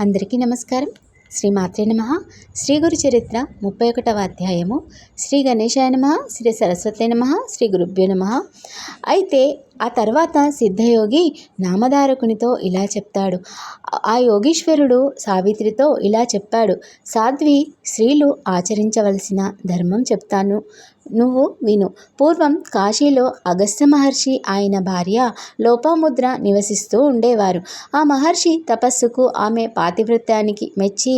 అందరికీ నమస్కారం. శ్రీ మాత్రే నమ. శ్రీ గురు చరిత్ర ముప్పై ఒకటవ అధ్యాయము. శ్రీ గణేశాయ నమ. శ్రీ సరస్వతి నమ. శ్రీ గురుభ్యో నమ. అయితే ఆ తర్వాత సిద్ధయోగి నామధారకునితో ఇలా చెప్తాడు. ఆ యోగీశ్వరుడు సావిత్రితో ఇలా చెప్పాడు. సాధ్వి స్త్రీలు ఆచరించవలసిన ధర్మం చెప్తాను. నువ్వు విను. పూర్వం కాశీలో అగస్త్య మహర్షి ఆయన భార్య లోపాముద్ర నివసిస్తూ ఉండేవారు. ఆ మహర్షి తపస్సుకు ఆమె పాతివృత్యానికి మెచ్చి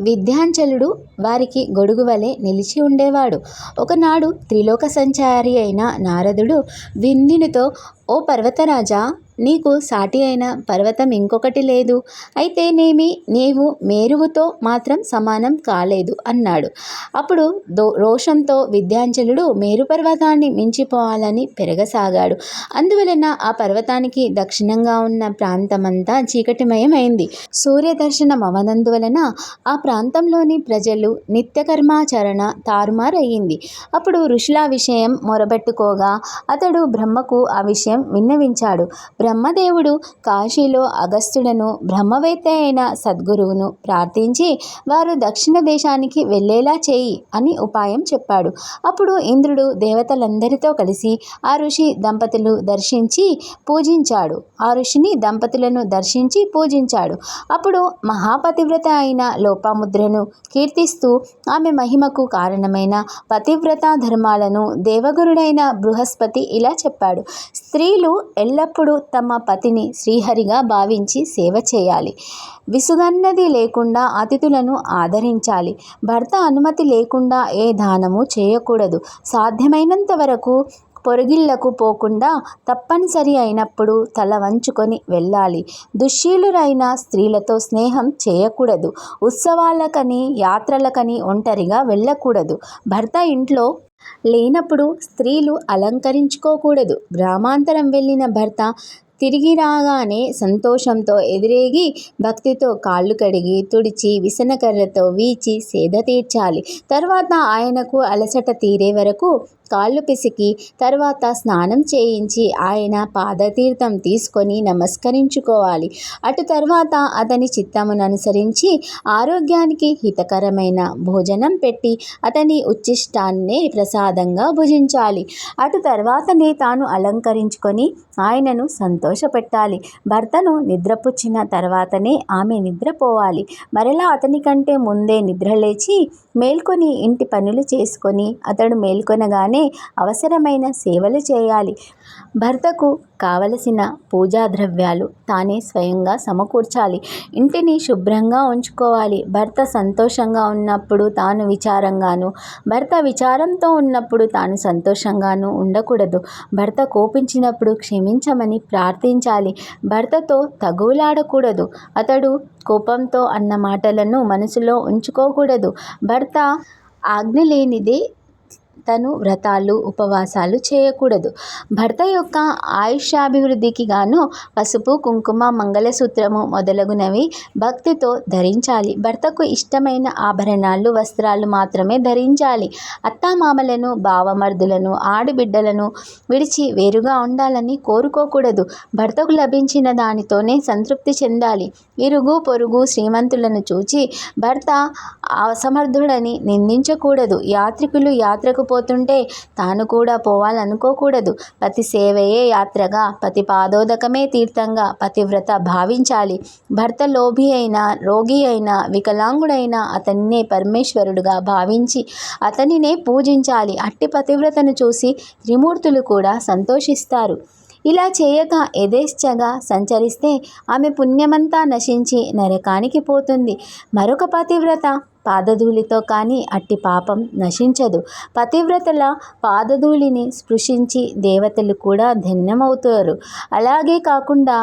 విద్యాంచలుడు వారికి గొడుగు వలె నిలిచి ఉండేవాడు. ఒకనాడు త్రిలోక సంచారి అయిన నారదుడు విందునితో ఓ పర్వతరాజా నీకు సాటి అయిన పర్వతం ఇంకొకటి లేదు. అయితేనేమి నీవు మేరువుతో మాత్రం సమానం కాలేదు అన్నాడు. అప్పుడు దో రోషంతో విద్యాంచలుడు మేరు పర్వతాన్ని మించిపోవాలని పెరగసాగాడు. అందువలన ఆ పర్వతానికి దక్షిణంగా ఉన్న ప్రాంతమంతా చీకటిమయమైంది. సూర్యదర్శనం అవనందువలన ఆ ప్రాంతంలోని ప్రజలు నిత్యకర్మాచరణ తారుమారయ్యింది. అప్పుడు ఋషుల విషయం మొరబెట్టుకోగా అతడు బ్రహ్మకు ఆ విషయం విన్నవించాడు. బ్రహ్మదేవుడు కాశీలో అగస్త్యుడను బ్రహ్మవేత్త అయిన సద్గురువును ప్రార్థించి వారు దక్షిణ దేశానికి వెళ్ళేలా చేయి అని ఉపాయం చెప్పాడు. అప్పుడు ఇంద్రుడు దేవతలందరితో కలిసి ఆ ఋషి దంపతులు దర్శించి పూజించాడు. ఆ ఋషిని దంపతులను దర్శించి పూజించాడు. అప్పుడు మహాపతివ్రత అయిన లోపాముద్రను కీర్తిస్తూ ఆమె మహిమకు కారణమైన పతివ్రత ధర్మాలను దేవగురుడైన బృహస్పతి ఇలా చెప్పాడు. స్త్రీలు ఎల్లప్పుడూ తమ పతిని శ్రీహరిగా భావించి సేవ చేయాలి. విసుగన్నది లేకుండా అతిథులను ఆదరించాలి. భర్త అనుమతి లేకుండా ఏ దానము చేయకూడదు. సాధ్యమైనంత వరకు పొరుగిళ్ళకు పోకుండా తప్పనిసరి అయినప్పుడు తల వంచుకొని వెళ్ళాలి. దుశ్శీలురైన స్త్రీలతో స్నేహం చేయకూడదు. ఉత్సవాలకని యాత్రలకని ఒంటరిగా వెళ్ళకూడదు. భర్త ఇంట్లో లేనప్పుడు స్త్రీలు అలంకరించుకోకూడదు. గ్రామాంతరం వెళ్ళిన భర్త తిరిగి రాగానే సంతోషంతో ఎదురేగి భక్తితో కాళ్ళు కడిగి తుడిచి విసనకర్రతో వీచి సేద తీర్చాలి. తర్వాత ఆయనకు అలసట తీరే వరకు కాళ్ళు పిసికి తర్వాత స్నానం చేయించి ఆయన పాదతీర్థం తీసుకొని నమస్కరించుకోవాలి. అటు తర్వాత అతని చిత్తమును అనుసరించి ఆరోగ్యానికి హితకరమైన భోజనం పెట్టి అతని ఉచ్చిష్టాన్నే ప్రసాదంగా భుజించాలి. అటు తర్వాతనే తాను అలంకరించుకొని ఆయనను సంతోషపెట్టాలి. భర్తను నిద్రపుచ్చిన తర్వాతనే ఆమె నిద్రపోవాలి. మరలా అతని కంటే ముందే నిద్రలేచి మేల్కొని ఇంటి పనులు చేసుకొని అతడు మేల్కొనగానే అవసరమైన సేవలు చేయాలి. భర్తకు కావలసిన పూజా ద్రవ్యాలు తానే స్వయంగా సమకూర్చాలి. ఇంటిని శుభ్రంగా ఉంచుకోవాలి. భర్త సంతోషంగా ఉన్నప్పుడు తాను విచారంగాను భర్త విచారంతో ఉన్నప్పుడు తాను సంతోషంగాను ఉండకూడదు. భర్త కోపించినప్పుడు క్షమించమని ప్రార్థించాలి. భర్తతో తగువులాడకూడదు అతడు కోపంతో అన్న మాటలను మనసులో ఉంచుకోకూడదు. భర్త ఆజ్ఞ లేనిదే తను వ్రతాలు ఉపవాసాలు చేయకూడదు. భర్త యొక్క ఆయుష్యాభివృద్ధికి గాను పసుపు కుంకుమ మంగళసూత్రము మొదలగునవి భక్తితో ధరించాలి. భర్తకు ఇష్టమైన ఆభరణాలు వస్త్రాలు మాత్రమే ధరించాలి. అత్తామామలను బావమర్దులను ఆడబిడ్డలను విడిచి వేరుగా ఉండాలని కోరుకోకూడదు. భర్తకు లభించిన దానితోనే సంతృప్తి చెందాలి. ఇరుగు పొరుగు శ్రీమంతులను చూచి భర్త అసమర్థుడని నిందించకూడదు. యాత్రికులు యాత్రకు పోతుంటే తాను కూడా పోవాలనుకోకూడదు. ప్రతి సేవయే యాత్రగా పతి పాదోదకమే తీర్థంగా పతివ్రత భావించాలి. భర్త లోభి అయినా రోగి అయినా వికలాంగుడైన అతన్నే పరమేశ్వరుడుగా భావించి అతనినే పూజించాలి. అట్టి పతివ్రతను చూసి త్రిమూర్తులు కూడా సంతోషిస్తారు. ఇలా చేయక యథేచ్ఛగా సంచరిస్తే ఆమె పుణ్యమంతా నశించి నరకానికి పోతుంది. మరొక పతివ్రత పాదధూళితో కానీ అట్టి పాపం నశించదు. పతివ్రతల పాదధూళిని స్పృశించి దేవతలు కూడా ధన్యమవుతారు. అలాగే కాకుండా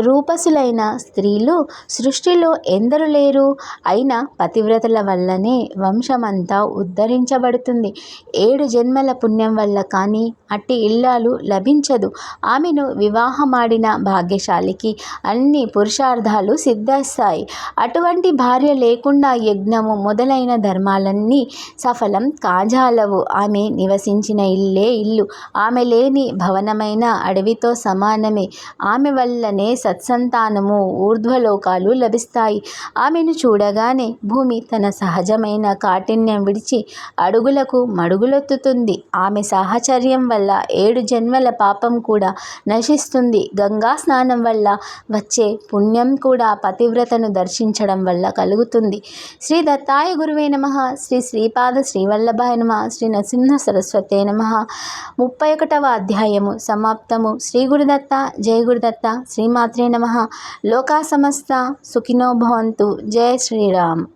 రూపసులైన స్త్రీలు సృష్టిలో ఎందరు లేరు? అయినా పతివ్రతల వల్లనే వంశమంతా ఉద్ధరించబడుతుంది. ఏడు జన్మల పుణ్యం వల్ల కానీ అట్టి ఇల్లాలు లభించదు. ఆమెను వివాహమాడిన భాగ్యశాలికి అన్ని పురుషార్థాలు సిద్ధిస్తాయి. అటువంటి భార్య లేకుండా యజ్ఞము మొదలైన ధర్మాలన్నీ సఫలం కాజాలవు. ఆమె నివసించిన ఇల్లే ఇల్లు. ఆమె లేని భవనమైన అడవితో సమానమే. ఆమె వల్లనే సత్సంతానము ఊర్ధ్వలోకాలు లభిస్తాయి. ఆమెను చూడగానే భూమి తన సహజమైన కాఠిన్యం విడిచి అడుగులకు మడుగులొత్తుతుంది. ఆమె సాహచర్యం వల్ల ఏడు జన్మల పాపం కూడా నశిస్తుంది. గంగా స్నానం వల్ల వచ్చే పుణ్యం కూడా పతివ్రతను దర్శించడం వల్ల కలుగుతుంది. శ్రీ దత్తాయ గురువే నమ. శ్రీ శ్రీపాద శ్రీవల్లభాయ నమ. శ్రీ నరసింహ సరస్వతే నమ. ముప్పై ఒకటవ అధ్యాయము సమాప్తము. శ్రీ గురుదత్త జయ గురుదత్త श्रीगुरुदत्तात्रेय नमः। लोकाः समस्ताः सुखिनो भवन्तु। जय श्रीराम।